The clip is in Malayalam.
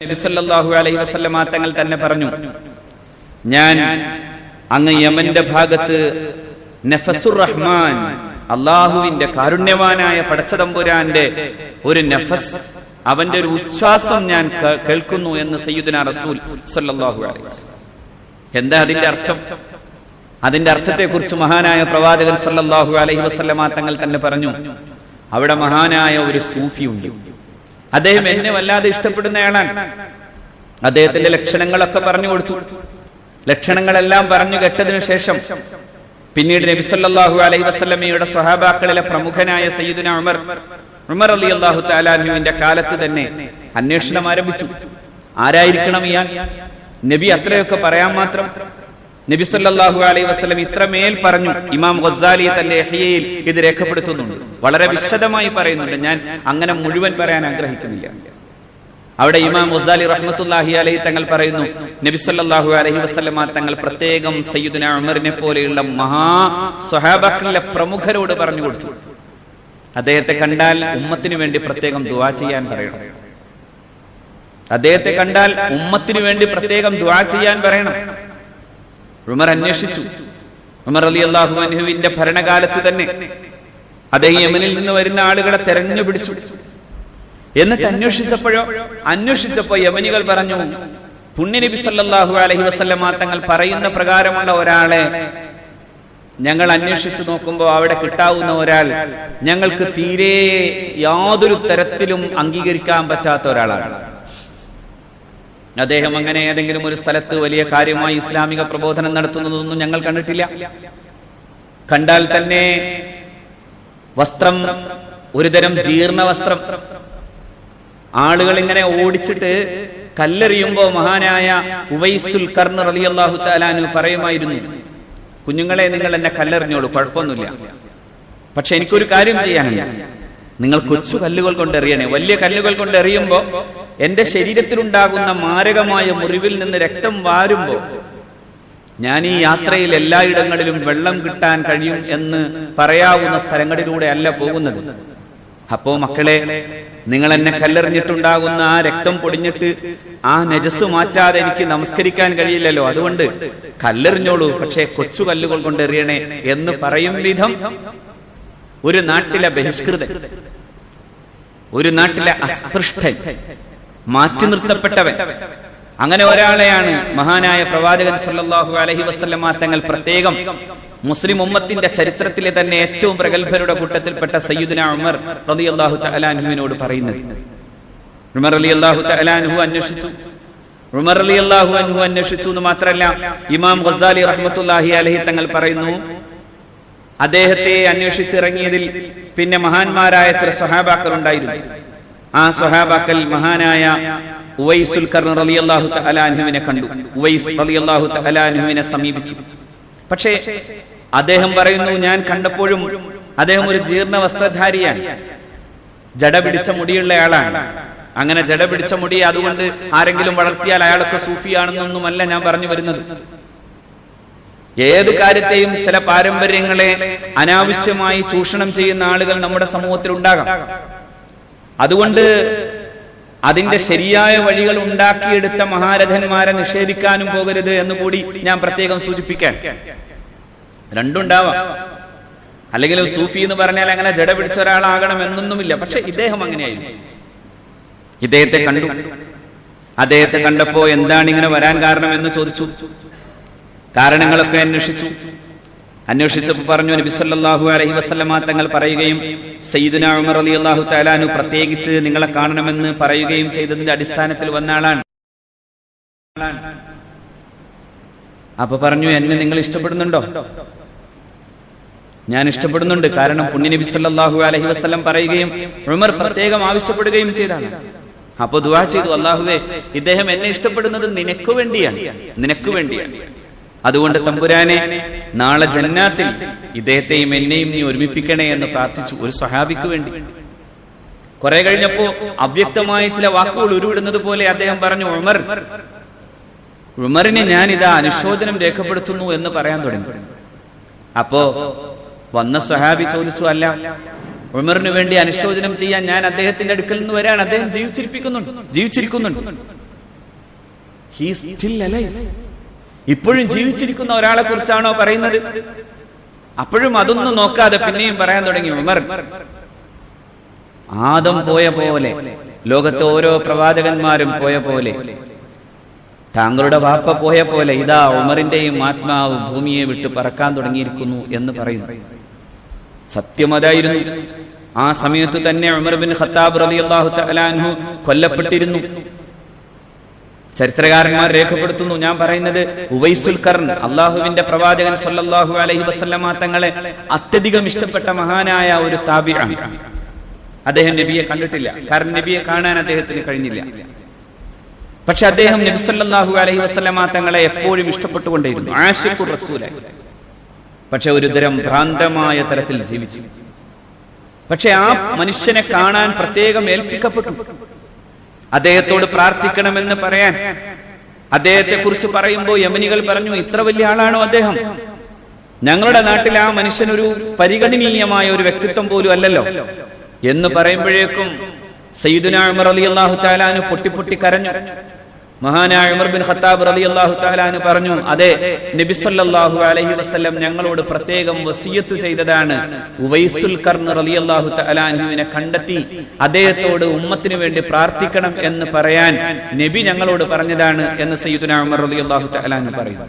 നബിസല്ലാഹു അലൈഹി വസല്ലമ തങ്ങൾ തന്നെ പറഞ്ഞു ഞാൻ അങ്ങ് യമന്റെ ഭാഗത്ത് നഫസുർ റഹ്മാൻ അള്ളാഹുവിന്റെ കാരുണ്യവാനായ പടച്ചതമ്പുരാന്റെ ഒരു നഫസ് അവന്റെ ഒരു ഉച്ഛ്വാസം ഞാൻ കേൾക്കുന്നു എന്ന് സയ്യിദുന റസൂൽ സല്ലല്ലാഹു അലൈഹി വസല്ലം. എന്താ അതിന്റെ അർത്ഥം? അതിന്റെ അർത്ഥത്തെക്കുറിച്ച് മഹാനായ പ്രവാചകൻ സല്ലല്ലാഹു അലൈഹി വസല്ലമ തങ്ങൾ തന്നെ പറഞ്ഞു അവിടെ മഹാനായ ഒരു സൂഫി ഉണ്ട് അദ്ദേഹം എന്നെ വല്ലാതെ ഇഷ്ടപ്പെടുന്നയാളാണ്. അദ്ദേഹത്തിന്റെ ലക്ഷണങ്ങളൊക്കെ പറഞ്ഞു കൊടുത്തു. ലക്ഷണങ്ങളെല്ലാം പറഞ്ഞു കേട്ടതിനു ശേഷം പിന്നീട് നബി സല്ലല്ലാഹു അലൈഹി വസല്ലമയുടെ സ്വഹാബാക്കളിലെ പ്രമുഖനായ സയ്യിദുന ഉമർ ഉമർ അലി അള്ളാഹു താലാഹുവിന്റെ കാലത്ത് തന്നെ അന്വേഷണം ആരംഭിച്ചു. ആരായിരിക്കണം ഇയാൾ? നബി അത്രയൊക്കെ പറയാൻ മാത്രം നബി സല്ലല്ലാഹു അലൈഹി വസല്ലം ഇത്രമേൽ പറഞ്ഞു ഇമാം ഗസാലി തന്റെ ഹിയയിൽ ഇത് രേഖപ്പെടുത്തുന്നുണ്ട്. വളരെ വിശദമായി പറയുന്നുണ്ട്. ഞാൻ അങ്ങനെ മുഴുവൻ പറയാൻ ആഗ്രഹിക്കുന്നില്ല. അവിടെ ഇമാം ഗസാലി റഹ്മത്തുല്ലാഹി അലൈഹി തങ്ങൾ പറയുന്നു നബി സല്ലല്ലാഹു അലൈഹി വസല്ലമ തങ്ങൾ പ്രത്യേകം സയ്യിദുന ഉമറിനെ പോലെയുള്ള മഹാ സ്വഹാബാക്കളിലെ പ്രമുഖരോട് പറഞ്ഞു കൊടുത്തു. അദ്ദേഹത്തെ കണ്ടാൽ ഉമ്മത്തിനു വേണ്ടി പ്രത്യേകം ദുആ ചെയ്യാൻ പറയണം. അദ്ദേഹത്തെ കണ്ടാൽ ഉമ്മത്തിനു വേണ്ടി പ്രത്യേകം ദുആ ചെയ്യാൻ പറയണം. ഉമർ ഉമർ അലി അള്ളാഹു അനുഹുവിന്റെ ഭരണകാലത്ത് തന്നെ അദ്ദേഹം യമനിൽ നിന്ന് വരുന്ന ആളുകളെ തെരഞ്ഞു പിടിച്ചു. എന്നിട്ട് അന്വേഷിച്ചപ്പോഴോ അന്വേഷിച്ചപ്പോ യമനികൾ പറഞ്ഞു പുണ്യനബി സല്ലാഹു അലഹി വസല്ലമ തങ്ങൾ പറയുന്ന പ്രകാരമുള്ള ഒരാളെ ഞങ്ങൾ അന്വേഷിച്ചു നോക്കുമ്പോൾ അവിടെ കിട്ടാവുന്ന ഒരാൾ ഞങ്ങൾക്ക് തീരെ യാതൊരു തരത്തിലും അംഗീകരിക്കാൻ പറ്റാത്ത ഒരാളാണ്. അദ്ദേഹം അങ്ങനെ ഏതെങ്കിലും ഒരു സ്ഥലത്ത് വലിയ കാര്യമായി ഇസ്ലാമിക പ്രബോധനം നടത്തുന്നതൊന്നും ഞങ്ങൾ കണ്ടിട്ടില്ല. കണ്ടാൽ തന്നെ വസ്ത്രം ഒരുതരം ജീർണ വസ്ത്രം. ആളുകൾ ഇങ്ങനെ ഓടിച്ചിട്ട് കല്ലെറിയുമ്പോ മഹാനായ ഉവൈസുൽ കർണർ അലി അള്ളാഹു താലാനു പറയുമായിരുന്നു കുഞ്ഞുങ്ങളെ നിങ്ങൾ എന്നെ കല്ലെറിഞ്ഞോളൂ കുഴപ്പമൊന്നുമില്ല. പക്ഷെ എനിക്കൊരു കാര്യം ചെയ്യാനുണ്ട്. നിങ്ങൾ കൊച്ചു കല്ലുകൾ കൊണ്ട് എറിയണേ വലിയ കല്ലുകൾ കൊണ്ട് എറിയുമ്പോ എന്റെ ശരീരത്തിലുണ്ടാകുന്ന മാരകമായ മുറിവിൽ നിന്ന് രക്തം വാരുമ്പോ ഞാൻ ഈ യാത്രയിൽ എല്ലായിടങ്ങളിലും വെള്ളം കിട്ടാൻ കഴിയും എന്ന് പറയാവുന്ന സ്ഥലങ്ങളിലൂടെ അല്ല പോകുന്നത്. അപ്പോ മക്കളെ നിങ്ങൾ എന്നെ കല്ലെറിഞ്ഞിട്ടുണ്ടാകുന്ന ആ രക്തം പൊടിഞ്ഞിട്ട് ആ നജസ് മാറ്റാതെ എനിക്ക് നമസ്കരിക്കാൻ കഴിയില്ലല്ലോ. അതുകൊണ്ട് കല്ലെറിഞ്ഞോളൂ പക്ഷേ കൊച്ചു കല്ലുകൾ കൊണ്ട് എറിയണേ എന്ന് പറയും വിധം ഒരു നാട്ടിലെ ബഹിഷ്കൃതൻ ഒരു നാട്ടിലെ അസ്പൃഷ്ടൻ മാറ്റി നിർത്തപ്പെട്ടവൻ. അങ്ങനെ ഒരാളെയാണ് മഹാനായ പ്രവാചകൻ സല്ലാഹു അലഹി വസല്ലമ തങ്ങൾ പ്രത്യേകം മുസ്ലിം ഉമ്മത്തിന്റെ ചരിത്രത്തിലെ തന്നെ ഏറ്റവും പ്രഗത്ഭരുടെ കൂട്ടത്തിൽപ്പെട്ട സയ്യിദുന ഉമർ റളിയല്ലാഹു തആലാനുവിനോട് പറയുന്നത്. ഉമർ റളിയല്ലാഹു തആലാനുഹു അന്വേഷിച്ചു. ഉമർ റളിയല്ലാഹു അൻഹു അന്വേഷിച്ചു എന്ന് മാത്രമല്ല ഇമാം ഗസാലി റഹ്മത്തുള്ളാഹി അലൈഹി തങ്ങൾ പറയുന്നു അദ്ദേഹത്തെ അന്വേഷിച്ചിറങ്ങിയതിൽ പിന്നെ മഹാന്മാരായ ചില സഹാബാക്കൾ ഉണ്ടായിരുന്നു. ആ സ്വഹാബാക്കൽ മഹാനായ ഉവൈസുൽ കണ്ടു. ഉവൈസ് സമീപിച്ചു. പക്ഷേ അദ്ദേഹം പറയുന്നു ഞാൻ കണ്ടപ്പോഴും അദ്ദേഹം ഒരു ജീർണ വസ്ത്രധാരിയാണ്. ജട പിടിച്ച മുടിയുള്ള ആളാണ്. അങ്ങനെ ജട പിടിച്ച മുടി അതുകൊണ്ട് ആരെങ്കിലും വളർത്തിയാൽ അയാളൊക്കെ സൂഫിയാണെന്നൊന്നുമല്ല ഞാൻ പറഞ്ഞു വരുന്നത്. ഏത് കാര്യത്തെയും ചില പാരമ്പര്യങ്ങളെ അനാവശ്യമായി ചൂഷണം ചെയ്യുന്ന ആളുകൾ നമ്മുടെ സമൂഹത്തിൽ ഉണ്ടാകാം അതുകൊണ്ട് അതിന്റെ ശരിയായ വഴികൾ ഉണ്ടാക്കിയെടുത്ത മഹാരഥന്മാരെ നിഷേധിക്കാനും പോകരുത് എന്ന് കൂടി ഞാൻ പ്രത്യേകം സൂചിപ്പിക്കാൻ രണ്ടുണ്ടാവാം അല്ലെങ്കിൽ സൂഫി എന്ന് പറഞ്ഞാൽ അങ്ങനെ ജട പിടിച്ച ഒരാളാകണം എന്നൊന്നുമില്ല. പക്ഷെ ഇദ്ദേഹം അങ്ങനെയായിരുന്നു. ഇദ്ദേഹത്തെ കണ്ടു അദ്ദേഹത്തെ കണ്ടപ്പോ എന്താണ് ഇങ്ങനെ വരാൻ കാരണം എന്ന് ചോദിച്ചു. കാരണങ്ങളൊക്കെ അന്വേഷിച്ചു. അന്വേഷിച്ചപ്പോൾ പറഞ്ഞു നബി സല്ലല്ലാഹു അലൈഹി വസല്ലമ തങ്ങൾ പറയുകയും സയ്യിദുന ഉമർ റളിയല്ലാഹു തലാനു പ്രത്യേകിച്ച് നിങ്ങളെ കാണണമെന്ന് പറയുകയും ചെയ്തതിന്റെ അടിസ്ഥാനത്തിൽ വന്ന ആളാണ്. അപ്പൊ പറഞ്ഞു എന്നെ നിങ്ങൾ ഇഷ്ടപ്പെടുന്നുണ്ടോ? ഞാൻ ഇഷ്ടപ്പെടുന്നുണ്ട്. കാരണം പുണ്യ നബി സല്ലല്ലാഹു അലൈഹി വസല്ലം പറയുകയും ഉമർ പ്രത്യേകം ആവശ്യപ്പെടുകയും ചെയ്താണ്. അപ്പൊ ദുആ ചെയ്തു. അള്ളാഹുവേ ഇദ്ദേഹം എന്നെ ഇഷ്ടപ്പെടുന്നത് നിനക്ക് വേണ്ടിയാണ്. നിനക്ക് വേണ്ടിയാണ്. അതുകൊണ്ട് തമ്പുരാനെ നാളെ ജന്നാത്തിൽ ഇദ്ദേഹത്തെയും എന്നെയും നീ ഒരുമിപ്പിക്കണേ എന്ന് പ്രാർത്ഥിച്ചു ഒരു സ്വഹാബിക്ക് വേണ്ടി. കുറെ കഴിഞ്ഞപ്പോ അവ്യക്തമായ ചില വാക്കുകൾ ഉരുവിടുന്നത് പോലെ അദ്ദേഹം പറഞ്ഞു ഉമർ ഉമറിനെ ഞാൻ ഇതാ അനുശോചനം രേഖപ്പെടുത്തുന്നു എന്ന് പറയാൻ തുടങ്ങി. അപ്പോ വന്ന സ്വഹാബി ചോദിച്ചു അല്ല ഉമറിന് വേണ്ടി അനുശോചനം ചെയ്യാൻ ഞാൻ അദ്ദേഹത്തിന്റെ അടുക്കൽ നിന്ന് വരാൻ അദ്ദേഹം ജീവിച്ചിരിപ്പിക്കുന്നുണ്ട് ജീവിച്ചിരിക്കുന്നുണ്ട്. ഹീ സ്റ്റിൽ അലൈവ് ഇപ്പോഴും ജീവിച്ചിരിക്കുന്ന ഒരാളെ കുറിച്ചാണോ പറയുന്നത്? അപ്പോഴും അതൊന്നും നോക്കാതെ പിന്നെയും പറയാൻ തുടങ്ങി ഉമർ. ആദം പോയ പോലെ ലോകത്തെ ഓരോ പ്രവാചകന്മാരും പോയ പോലെ താങ്കളുടെ വാപ്പ പോയ പോലെ ഇതാ ഉമറിന്റെയും ആത്മാവ് ഭൂമിയെ വിട്ട് പറക്കാൻ തുടങ്ങിയിരിക്കുന്നു എന്ന് പറയുന്നു. സത്യം അതായിരുന്നു ആ സമയത്ത് തന്നെ ഉമർ ബിൻ ഖത്താബ് റലിയാഹു തആല അൻഹു കൊല്ലപ്പെട്ടിരുന്നു. ചരിത്രകാരന്മാർ രേഖപ്പെടുത്തുന്നു. ഞാൻ പറയുന്നത് ഉവൈസുൽ കർൺ അള്ളാഹുവിന്റെ പ്രവാചകൻ സല്ലാഹു അലഹി വസല്ലമ തങ്ങളെ അത്യധികം ഇഷ്ടപ്പെട്ട മഹാനായ ഒരു താബിയാണ്. അദ്ദേഹം നബിയെ കണ്ടിട്ടില്ല. കാരണം നബിയെ കാണാൻ അദ്ദേഹത്തിന് കഴിഞ്ഞില്ല. പക്ഷെ അദ്ദേഹം നബി സല്ലല്ലാഹു അലൈഹി വസല്ലമ തങ്ങളെ എപ്പോഴും ഇഷ്ടപ്പെട്ടുകൊണ്ടേയിരുന്നു. ആഷിഖുർ റസൂല. പക്ഷെ ഒരു തരം ഭ്രാന്തമായ തരത്തിൽ ജീവിച്ചു. പക്ഷെ ആ മനുഷ്യനെ കാണാൻ പ്രത്യേകം ഏൽപ്പിക്കപ്പെട്ടു. അദ്ദേഹത്തോട് പ്രാർത്ഥിക്കണമെന്ന് പറയാൻ. അദ്ദേഹത്തെ കുറിച്ച് പറയുമ്പോൾ യമനികൾ പറഞ്ഞു ഇത്ര വലിയ ആളാണോ അദ്ദേഹം? ഞങ്ങളുടെ നാട്ടിൽ ആ മനുഷ്യനൊരു പരിഗണനീയമായ ഒരു വ്യക്തിത്വം പോലും അല്ലല്ലോ. എന്ന് പറയുമ്പോഴേക്കും സയ്യിദുന ഉമർ അലി അള്ളാഹു താലാന് പൊട്ടി പൊട്ടി കരഞ്ഞു. മഹാനായ ഉമർ ബിൻ ഖത്താബ് റലി അള്ളാഹു താലാന് പറഞ്ഞു അതെ നബി സല്ലല്ലാഹു അലൈഹി വസല്ലം ഞങ്ങളോട് പ്രത്യേകം വസിയത്ത് ചെയ്തതാണ്. ഉവൈസുൽ കർൺ റലി അള്ളാഹു തലാൻഹുവിനെ കണ്ടെത്തി അദ്ദേഹത്തോട് ഉമ്മത്തിന് വേണ്ടി പ്രാർത്ഥിക്കണം എന്ന് പറയാൻ നബി ഞങ്ങളോട് പറഞ്ഞതാണ് എന്ന് സയ്യിദുന ഉമർ റലി അള്ളാഹു തലാന് പറയുന്നു.